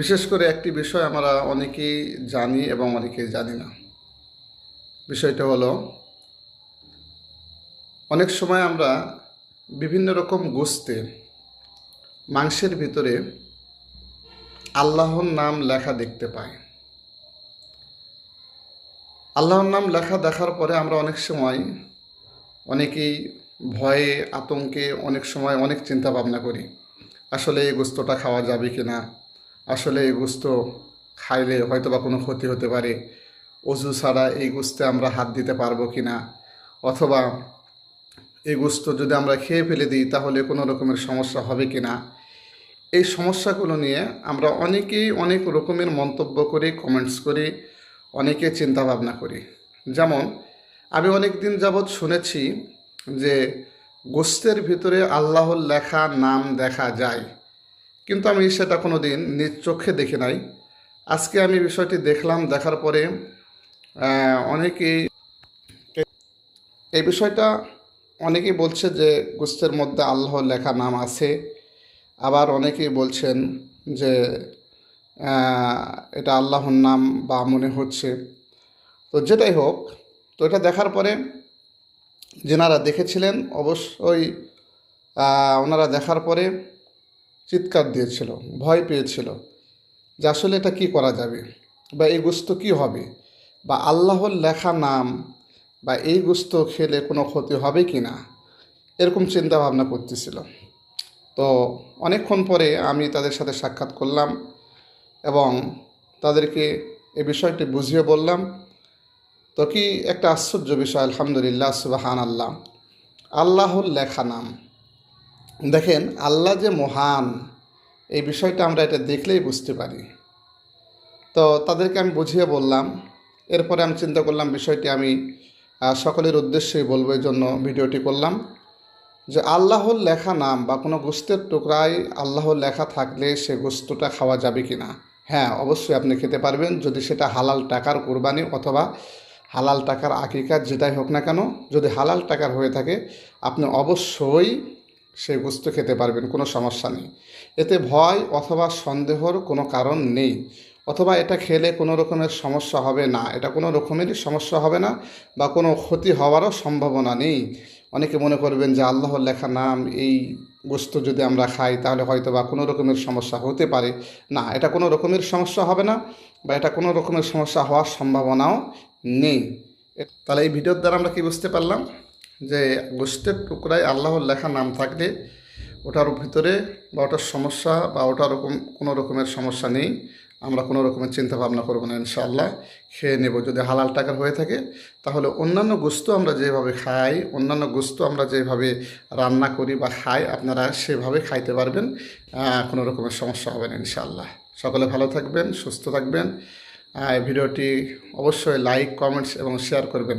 বিশেষ করে একটি বিষয় আমরা অনেকেই জানি এবং অনেকেই জানি না। বিষয়টা হলো, অনেক সময় আমরা বিভিন্ন রকম গোস্তে মাংসের ভিতরে আল্লাহর নাম লেখা দেখতে পাই। আল্লাহর নাম লেখা দেখার পরে আমরা অনেক সময় অনেকেই ভয়ে, আতঙ্কে অনেক সময় অনেক চিন্তা ভাবনা করি, আসলে এই গোস্তটা খাওয়া যাবে কি না আসলে এই গোস্ত খাইলে হয়তো বা কোনো ক্ষতি হতে পারে। অজু ছাড়া এই গোস্তে আমরা হাত দিতে পারব কি না অথবা এই গোস্ত যদি আমরা খেয়ে ফেলে দিই, তাহলে কোনো রকমের সমস্যা হবে কি না এই সমস্যাগুলো নিয়ে আমরা অনেকেই অনেক রকমের মন্তব্য করি কমেন্টস করি, অনেকে চিন্তা ভাবনা করি। যেমন, আমি অনেক দিন যাবৎ শুনেছি যে গোস্তের ভিতরে আল্লাহর লেখা নাম দেখা যায়। কিন্তু আমি সেটা কোনো দিন নিজ চোখে দেখি নাই। আজকে আমি বিষয়টি দেখলাম, দেখার পরে অনেকেই এই বিষয়টা অনেকেই বলছে যে গোস্তের মধ্যে আল্লাহর লেখা নাম আছে। আবার অনেকেই বলছেন যে এটা আল্লাহর নাম বা মনে হচ্ছে। তো যেটাই হোক, তো এটা দেখার পরে যেনারা দেখেছিলেন, অবশ্যই ওনারা দেখার পরে চিৎকার দিয়েছিল, ভয় পেয়েছিল যে আসলে এটা কি করা যাবে বা এই গোস্ত কি হবে বা আল্লাহর লেখা নাম বা এই গোস্ত খেলে কোনো ক্ষতি হবে কি না? এরকম চিন্তা ভাবনা করতেছিল। তো অনেকক্ষণ পরে আমি তাদের সাথে সাক্ষাৎ করলাম এবং তাদেরকে এ বিষয়টি বুঝিয়ে বললাম। তো কি একটা আশ্চর্য বিষয়, আলহামদুলিল্লাহ সুবাহান আল্লাহ আল্লাহর লেখা নাম। দেখেন, আল্লাহ যে মহান, এই বিষয়টা আমরা এটা দেখলেই বুঝতে পারি। তো তাদেরকে আমি বুঝিয়ে বললাম, এরপরে আমি চিন্তা করলাম বিষয়টি আমি সকলের উদ্দেশ্যেই বলব, এই জন্য ভিডিওটি করলাম। যে আল্লাহর লেখা নাম বা কোনো গোস্তের টুকরায় আল্লাহর লেখা থাকলে সে গোস্তটা খাওয়া যাবে কি না হ্যাঁ অবশ্যই আপনি খেতে পারবেন, যদি সেটা হালাল টাকার কোরবানি অথবা হালাল টাকার আকিকার যেটাই হোক না কেন, যদি হালাল টাকার হয়ে থাকে, আপনি অবশ্যই সেই গোস্ত খেতে পারবেন, কোনো সমস্যা নেই। এতে ভয় অথবা সন্দেহর কোনো কারণ নেই। অথবা এটা খেলে কোনো রকমের সমস্যা হবে না। এটা কোনো রকমেরই সমস্যা হবে না বা কোনো ক্ষতি হওয়ারও সম্ভাবনা নেই। অনেকে মনে করবেন যে আল্লাহর লেখা নাম এই গোস্ত যদি আমরা খাই, তাহলে হয়তো বা কোনো রকমের সমস্যা হতে পারে। না, এটা কোনো রকমের সমস্যা হবে না বা এটা কোনো রকমের সমস্যা হওয়ার সম্ভাবনাও নেই। তাহলে এই ভিডিওর দ্বারা আমরা কি বুঝতে পারলাম? যে গোস্তের টুকরায় আল্লাহর লেখা নাম থাকলে ওটার ভিতরে বা ওটার সমস্যা বা ওটার কোনো রকমের সমস্যা নেই, আমরা কোনো রকমের চিন্তা ভাবনা করব না, ইনশাআল্লাহ। খেয়ে নেব, যদি হালাল টাকার হয়ে থাকে, তাহলে অন্যান্য গোস্ত আমরা যেভাবে খাই, অন্যান্য গোস্ত আমরা যেভাবে রান্না করি বা খাই, আপনারা সেভাবে খাইতে পারবেন কোনো রকমের সমস্যা হবে না, ইনশাআল্লাহ। সকলে ভালো থাকবেন, সুস্থ থাকবেন। ভিডিওটি অবশ্যই লাইক কমেন্টস এবং শেয়ার করবেন।